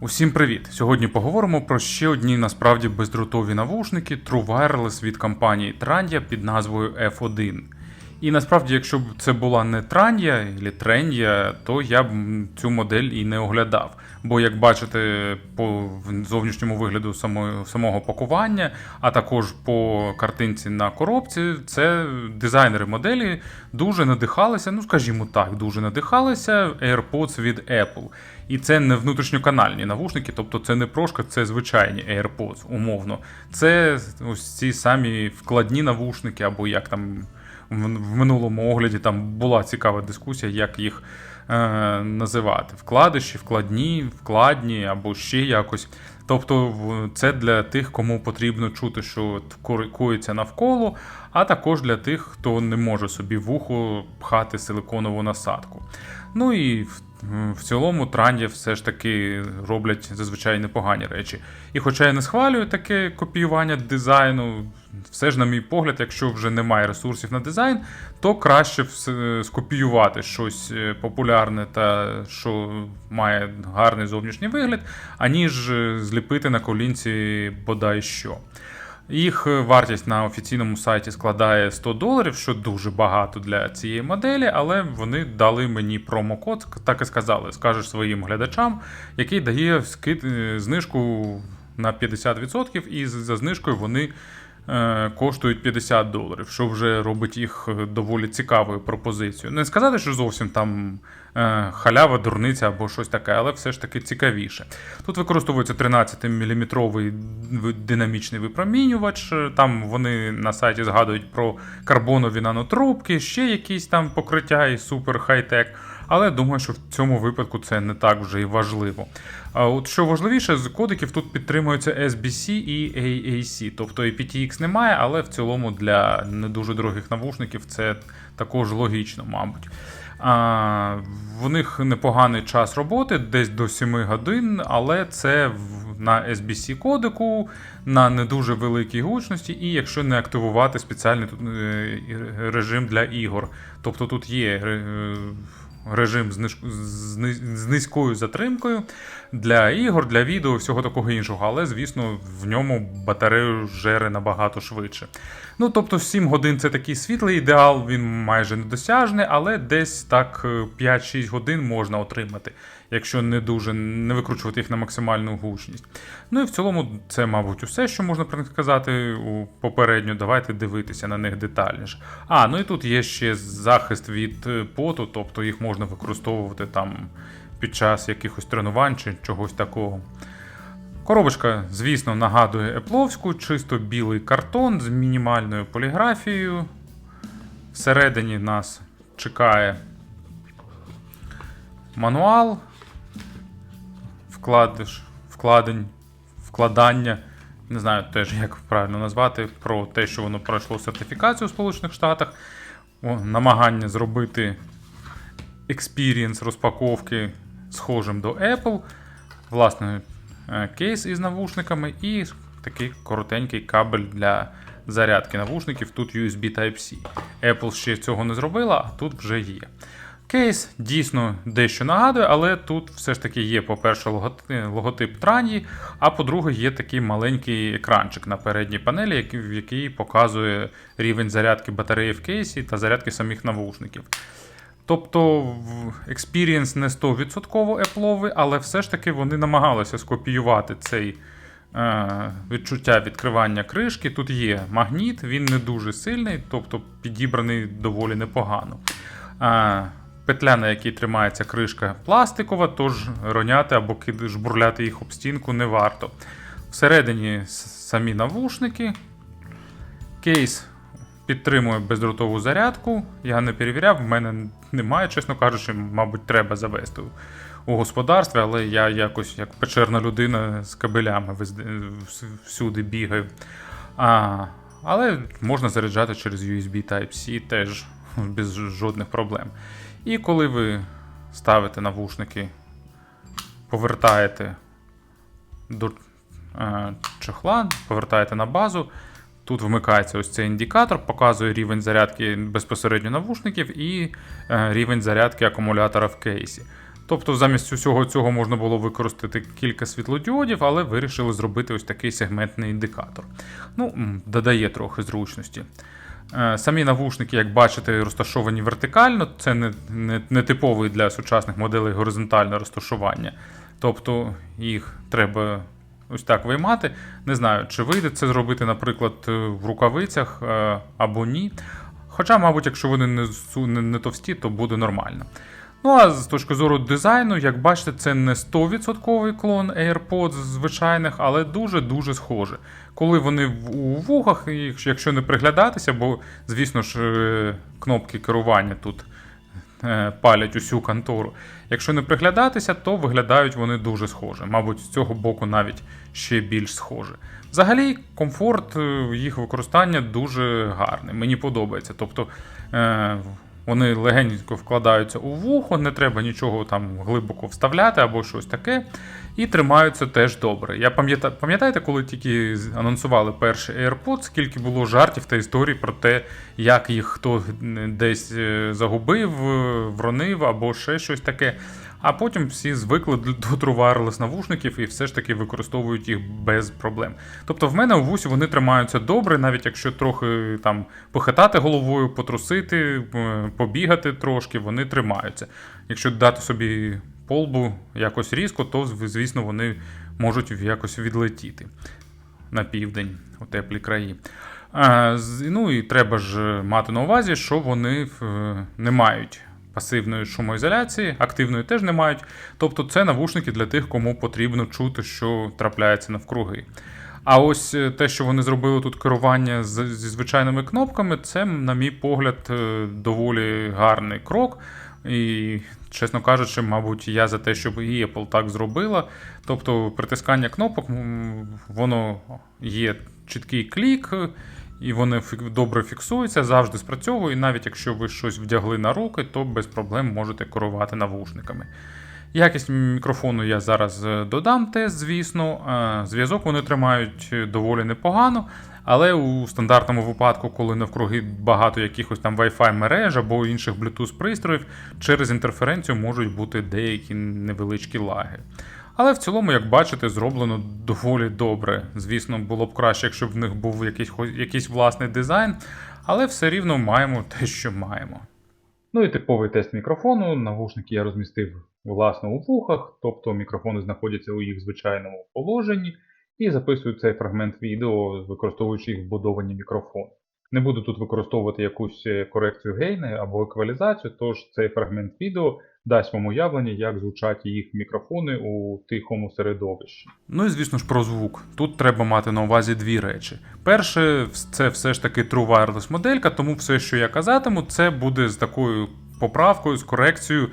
Усім привіт! Сьогодні поговоримо про ще одні насправді бездротові навушники True Wireless від компанії Trandia під назвою F1. І насправді, якщо б це була не Trandia або Trendia, то я б цю модель і не оглядав. Бо, як бачите, по зовнішньому вигляду самої, самого пакування, а також по картинці на коробці, це дизайнери моделі дуже надихалися, ну скажімо так, дуже надихалися AirPods від Apple. І це не внутрішньоканальні навушники, тобто це не прошка, це звичайні AirPods, умовно. Це ось ці самі вкладні навушники, або як там в минулому огляді там була цікава дискусія, як їх е, називати: вкладиші, вкладні, вкладні або ще якось. Тобто, це для тих, кому потрібно чути, що от коїться навколо, а також для тих, хто не може собі в ухо пхати силиконову насадку. Ну і в, цілому транді все ж таки роблять зазвичай непогані речі. І хоча я не схвалюю таке копіювання дизайну, все ж, на мій погляд, якщо вже немає ресурсів на дизайн, то краще скопіювати щось е, популярне та що має гарний зовнішній вигляд, аніж е, зліпити на колінці бодай що. Їх е, вартість на офіційному сайті складає 100 доларів, що дуже багато для цієї моделі, але вони дали мені промокод, так і сказали, скажеш своїм глядачам, який дає скид, е, знижку на 50%, і за знижкою вони коштують 50 доларів, що вже робить їх е, доволі цікавою пропозицією. Не сказати, що зовсім там е, халява, дурниця або щось таке, але все ж таки цікавіше. Тут використовується 13-мм динамічний випромінювач. е, Там вони на сайті згадують про карбонові нанотрубки, ще якісь там покриття і супер хай-тек. Але думаю, що в цьому випадку це не так вже і важливо. А от що важливіше, з кодиків тут підтримуються SBC і AAC, тобто aptX немає, але в цілому для не дуже дорогих навушників це також логічно, мабуть. А, в них непоганий час роботи, десь до 7 годин, але це на SBC кодику, на не дуже великій гучності, і якщо не активувати спеціальний тут, е, режим для ігор. Тобто тут є е, режим з, низькою затримкою. Для ігор, для відео, всього такого іншого, але, звісно, в ньому батарею жере набагато швидше. Ну, тобто, 7 годин це такий світлий ідеал, він майже недосяжний, але десь так е, 5-6 годин можна отримати, якщо не дуже не викручувати їх на максимальну гучність. Ну і в цілому, це, мабуть, усе, що можна про них сказати попередньо. Давайте дивитися на них детальніше. А, ну і тут є ще захист від е, поту, тобто їх можна використовувати там під час якихось тренувань чи чогось такого. Коробочка, звісно, нагадує епловську, чисто білий картон з мінімальною поліграфією. Всередині нас чекає мануал, вкладиш, вкладень, вкладання. Не знаю теж, як правильно назвати, про те, що воно пройшло сертифікацію у Сполучених Штатах. Намагання зробити експірієнс розпаковки схожим до Apple. Власне, е, кейс із навушниками і такий коротенький кабель для зарядки навушників. Тут USB Type-C. Apple ще цього не зробила, а тут вже є. Кейс дійсно дещо нагадує, але тут все ж таки є, по-перше, логотип Транії, а по-друге, є такий маленький екранчик на передній панелі, в який показує рівень зарядки батареї в кейсі та зарядки самих навушників. Тобто експірієнс не 100% епловий, але все ж таки вони намагалися скопіювати цей е, відчуття відкривання кришки. Тут є магніт, він не дуже сильний, тобто підібраний доволі непогано. Е, петля, на якій тримається кришка, пластикова, тож роняти або жбурляти їх об стінку не варто. Всередині самі навушники. Кейс підтримує бездротову зарядку. Я не перевіряв, в мене немає, чесно кажучи, мабуть, треба завести у господарстві, але я якось як печерна людина з кабелями всюди бігаю. А, але можна заряджати через USB Type-C теж без жодних проблем. І коли ви ставите навушники, повертаєте до е, чехла, повертаєте на базу. Тут вмикається ось цей індикатор, показує рівень зарядки безпосередньо навушників і е, рівень зарядки акумулятора в кейсі. Тобто замість усього цього можна було використати кілька світлодіодів, але вирішили зробити ось такий сегментний індикатор. Ну, додає трохи зручності. Е, Самі навушники, як бачите, розташовані вертикально, це не, не, не типовий для сучасних моделей горизонтальне розташування. Тобто їх треба ось так виймати. Не знаю, чи вийде це зробити, наприклад, е, в рукавицях е, або ні. Хоча, мабуть, якщо вони не, не, не товсті, то буде нормально. Ну а з точки зору дизайну, як бачите, це не 100% клон AirPods звичайних, але дуже-дуже схоже. Коли вони у вухах, якщо- не приглядатися, бо, звісно ж, е, кнопки керування тут е, палять усю контору. Якщо не приглядатися, то виглядають вони дуже схоже. Мабуть, з цього боку навіть ще більш схоже. Взагалі, комфорт е, їх використання дуже гарний. Мені подобається. Тобто вони легенько вкладаються у вухо, не треба нічого там глибоко вставляти або щось таке. І тримаються теж добре. Я пам'ятаю, пам'ятаєте, коли тільки анонсували перший AirPods, скільки було жартів та історій про те, як їх хто десь е, загубив, е, вронив або ще щось таке. А потім всі звикли до Wireless навушників і все ж таки використовують їх без проблем. Тобто в мене у вусі вони тримаються добре, навіть якщо трохи там похитати головою, потрусити, е, побігати трошки, вони тримаються. Якщо дати собі полбу якось різко, то звісно вони можуть якось відлетіти на південь у теплі краї. Ну і треба ж мати на увазі, що вони е, не мають пасивної шумоізоляції, активної теж не мають. Тобто це навушники для тих, кому потрібно чути, що трапляється навкруги. А ось е, те, що вони зробили тут керування зі звичайними кнопками, це, на мій погляд, е, доволі гарний крок. І, чесно кажучи, мабуть, я за те, щоб і Apple так зробила. Тобто притискання кнопок, воно є чіткий клік, і вони добре фіксуються, завжди спрацьовує. І навіть якщо ви щось вдягли на руки, то без проблем можете керувати навушниками. Якість мікрофону я зараз е, додам тест, звісно. Е, Зв'язок вони тримають е, доволі непогано, але у стандартному випадку, коли навкруги багато якихось там Wi-Fi мереж або інших Bluetooth пристроїв, через інтерференцію можуть бути деякі невеличкі лаги. Але в цілому, як бачите, зроблено доволі добре. Звісно, було б краще, якщо б в них був якийсь, якийсь власний дизайн, але все рівно маємо те, що маємо. Ну і типовий тест мікрофону. Навушники я розмістив власно у вухах, тобто мікрофони знаходяться у їх звичайному положенні, і записую цей фрагмент відео, використовуючи їх вбудовані мікрофони. Не буду тут використовувати якусь е, корекцію гейни або еквалізацію, тож цей фрагмент відео дасть вам уявлення, як звучать їх мікрофони у тихому середовищі. Ну і звісно ж про звук. Тут треба мати на увазі дві речі. Перше, це все ж таки True Wireless моделька, тому все, що я казатиму, це буде з такою поправкою, з корекцією.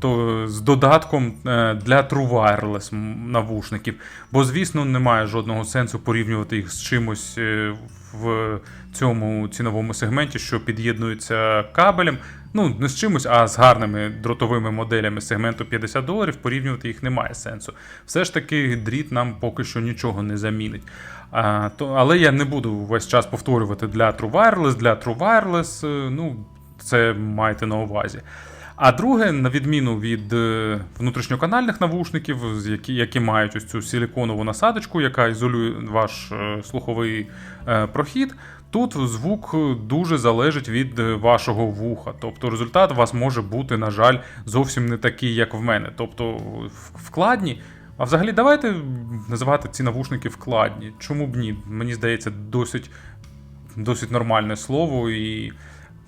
То з додатком е, для True Wireless навушників. Бо, звісно, немає жодного сенсу порівнювати їх з чимось е, в цьому ціновому сегменті, що під'єднується кабелем. Ну, не з чимось, а з гарними дротовими моделями сегменту 50 доларів порівнювати їх немає сенсу. Все ж таки, дріт нам поки що нічого не замінить. А, то, але я не буду весь час повторювати для True Wireless, для True Wireless, е, ну, це майте на увазі. А друге, на відміну від е, внутрішньоканальних навушників, які, які мають ось цю силіконову насадочку, яка ізолює ваш е, слуховий е, прохід, тут звук дуже залежить від вашого вуха. Тобто результат у вас може бути, на жаль, зовсім не такий, як в мене. Тобто вкладні. А взагалі, давайте називати ці навушники вкладні. Чому б ні? Мені здається, досить, досить нормальне слово і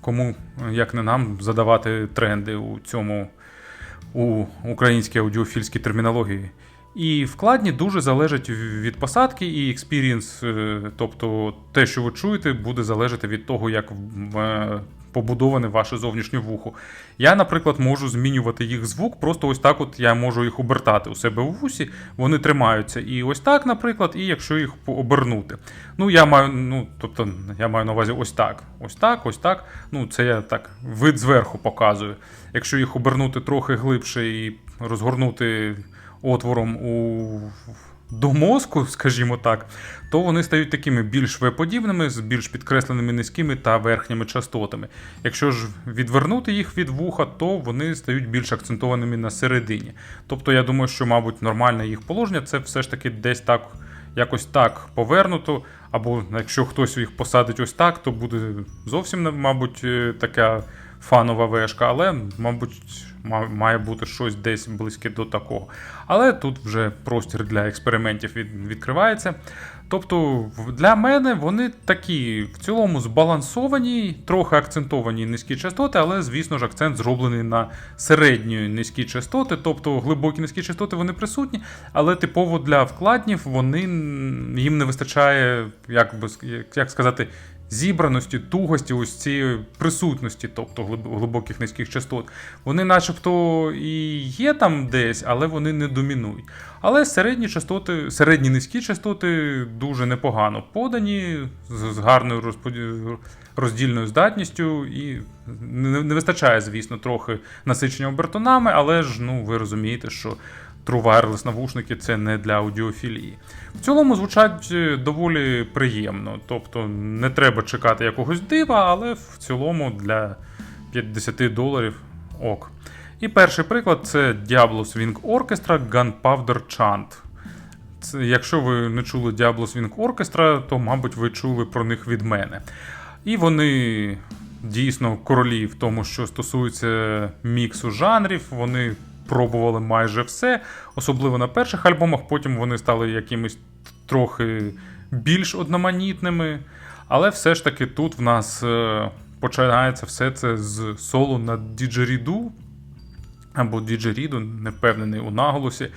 кому, як не нам, задавати тренди у цьому у українській аудіофільській термінології. І вкладні дуже залежать від посадки, і експірієнс, тобто те, що ви чуєте, буде залежати від того, як е, побудоване ваше зовнішнє вухо. Я, наприклад, можу змінювати їх звук, просто ось так от я можу їх обертати у себе у вусі, вони тримаються і ось так, наприклад, і якщо їх обернути. Ну, я маю, ну, тобто, я маю на увазі ось так, ось так, ось так. Ну, це я так вид зверху показую. Якщо їх обернути трохи глибше і розгорнути отвором у до мозку, скажімо так, то вони стають такими більш веподібними, з більш підкресленими низькими та верхніми частотами. Якщо ж відвернути їх від вуха, то вони стають більш акцентованими на середині. Тобто, я думаю, що, мабуть, нормальне їх положення це все ж таки десь так, якось так повернуто. Або якщо хтось їх посадить ось так, то буде зовсім, мабуть, е, така фанова вешка, але, мабуть, має бути щось десь близьке до такого. Але тут вже простір для експериментів відкривається. Тобто, для мене вони такі в цілому збалансовані, трохи акцентовані низькі частоти, але, звісно ж, акцент зроблений на середні низькі частоти, тобто глибокі низькі частоти вони присутні, але типово для вкладнів вони їм не вистачає, як би як сказати, зібраності, тугості, ось цієї присутності, тобто глиб- глибоких низьких частот. Вони, начебто, і є там десь, але вони не домінують. Але середні частоти, середні низькі частоти дуже непогано подані, з, гарною розподі- роздільною здатністю, і не вистачає, звісно, трохи насичення обертонами, але ж ну ви розумієте, що True Wireless навушники це не для аудіофілії. В цілому звучать е, доволі приємно, тобто не треба чекати якогось дива, але в цілому для 50 доларів ок. І перший приклад це Diablo Swing Orchestra Gunpowder Chant. Це, якщо ви не чули Diablo Swing Orchestra, то, мабуть, ви чули про них від мене. І вони дійсно королі в тому, що стосується міксу жанрів. Вони пробували майже все, особливо на перших альбомах. Потім вони стали якимись трохи більш одноманітними. Але все ж таки тут в нас е, починається все це з соло на діджеріду або діджеріду, не впевнений у наголосі.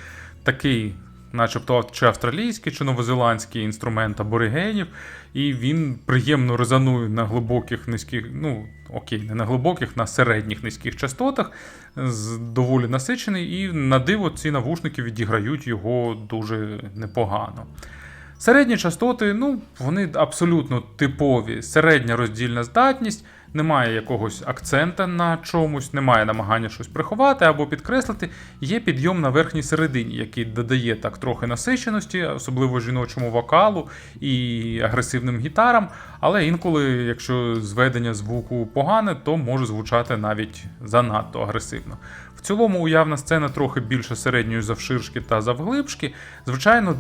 Такий, начебто, чи австралійський, чи новозеландський інструмент аборигенів, і він приємно резонує на глибоких низьких, ну окей, не на глибоких, на середніх низьких частотах, доволі насичений, і на диво ці навушники відіграють його дуже непогано. Середні частоти, ну, вони абсолютно типові. Середня роздільна здатність, немає якогось акцента на чомусь, немає намагання щось приховати або підкреслити. Є підйом на верхній середині, який додає так трохи насиченості, особливо жіночому вокалу і агресивним гітарам. Але інколи, якщо зведення звуку погане, то може звучати навіть занадто агресивно. Цілому уявна сцена трохи більше середньої завширшки та завглибшки. Звичайно,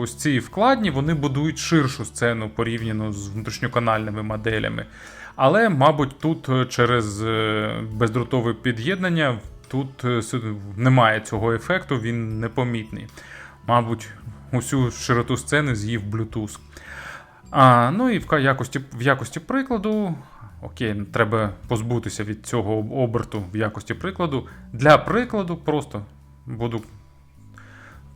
ось ці вкладні вони будують ширшу сцену порівняно з внутрішньоканальними моделями. Але, мабуть, тут е, через е, бездротове під'єднання тут е, немає цього ефекту, він непомітний. Мабуть, усю широту сцени з'їв Bluetooth. А, ну і в якості, в якості прикладу, окей, треба позбутися від цього оберту в якості прикладу. Для прикладу, просто буду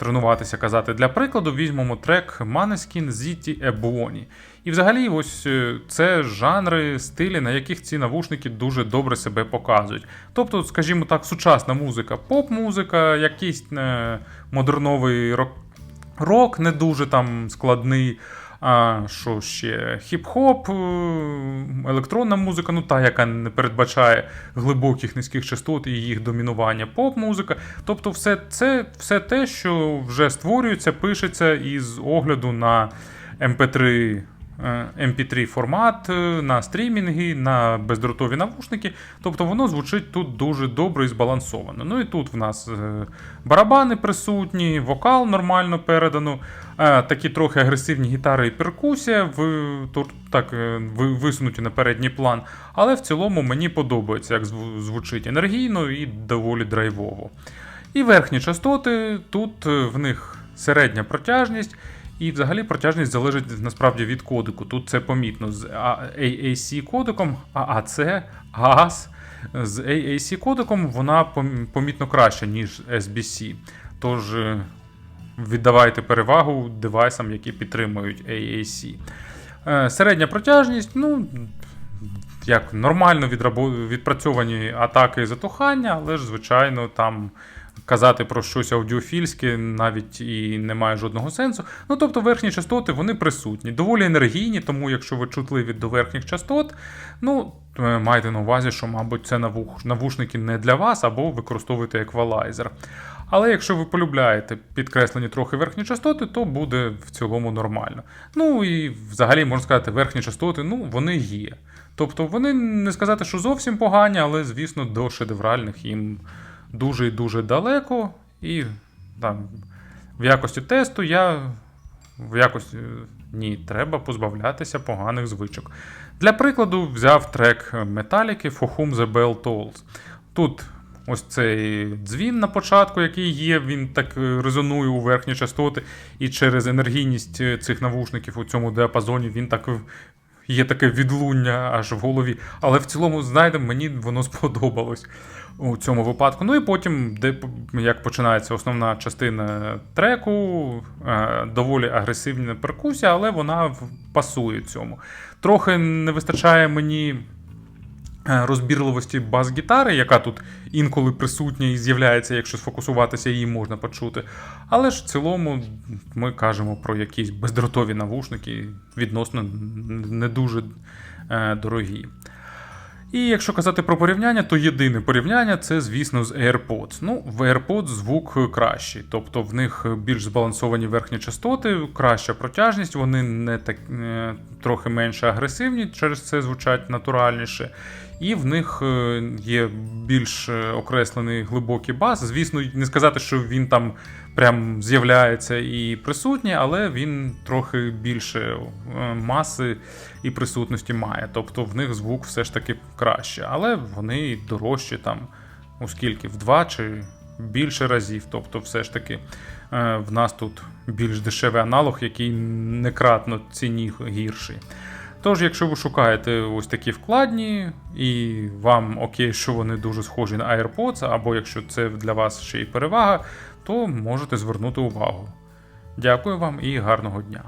тренуватися казати. Для прикладу, візьмемо трек Maneskin Ziti Ebony. І взагалі, ось е, це жанри, стилі, на яких ці навушники дуже добре себе показують. Тобто, скажімо так, сучасна музика, поп-музика, якийсь е, модерновий рок, рок не дуже там складний. А що ще? Хіп-хоп, е, електронна музика, ну та, яка не передбачає глибоких низьких частот і їх домінування, поп-музика. Тобто, все це все те, що вже створюється, пишеться із огляду на MP3. е, MP3 формат е, на стрімінги, на бездротові навушники. Тобто воно звучить тут дуже добре і збалансовано. Ну і тут в нас е, барабани присутні, вокал нормально передано, е, такі трохи агресивні гітари і перкусія так, е, висунуті на передній план. Але в цілому мені подобається, як звучить енергійно і доволі драйвово. І верхні частоти, тут е, в них середня протяжність. І взагалі протяжність залежить насправді від кодику. Тут це помітно з AAC кодиком, AAC, AAS. З AAC кодиком вона помітно краща, ніж SBC. Тож е, віддавайте перевагу девайсам, які підтримують AAC. Е, Середня протяжність, ну. Як нормально відпрацьовані атаки і затухання, але ж, звичайно, там казати про щось аудіофільське навіть і немає жодного сенсу. Ну тобто верхні частоти вони присутні, доволі енергійні, тому якщо ви чутливі до верхніх частот, ну е, майте на увазі, що, мабуть, це навух- навушники не для вас або використовуєте еквалайзер. Але якщо ви полюбляєте підкреслені трохи верхні частоти, то буде в цілому нормально. Ну і взагалі можна сказати, верхні частоти, ну вони є. Тобто вони не сказати, що зовсім погані, але, звісно, до шедевральних їм дуже і дуже далеко. І там, в якості тесту я в якості ні, треба позбавлятися поганих звичок. Для прикладу, взяв трек Металіки For Whom the Bell Tolls. Тут ось цей дзвін на початку, який є, він так е, резонує у верхні частоти, і через енергійність е, цих навушників у цьому діапазоні він так є таке відлуння аж в голові. Але в цілому, знаєте, мені воно сподобалось у цьому випадку. Ну і потім, де як починається основна частина треку, е, доволі агресивна перкусія, але вона пасує цьому. Трохи не вистачає мені. е, Розбірливості бас-гітари, яка тут інколи присутня і з'являється, якщо сфокусуватися, її можна почути. Але ж в цілому ми кажемо про якісь бездротові навушники, відносно не дуже е, дорогі. І якщо казати про порівняння, то єдине порівняння це, звісно, з AirPods. Ну, в AirPods звук кращий, тобто в них більш збалансовані верхні частоти, краща протяжність, вони не так е, трохи менше агресивні, через це звучать натуральніше. І в них е, є більш е, окреслений глибокий бас. Звісно, не сказати, що він там прям з'являється і присутній, але він трохи більше е, маси і присутності має. Тобто в них звук все ж таки краще, але вони дорожчі там у скільки? В два чи більше разів. Тобто, все ж таки в нас тут більш дешевий аналог, який некратно ціні гірший. Тож, якщо ви шукаєте ось такі вкладні, і вам окей, що вони дуже схожі на AirPods, або якщо це для вас ще й перевага, то можете звернути увагу. Дякую вам і гарного дня!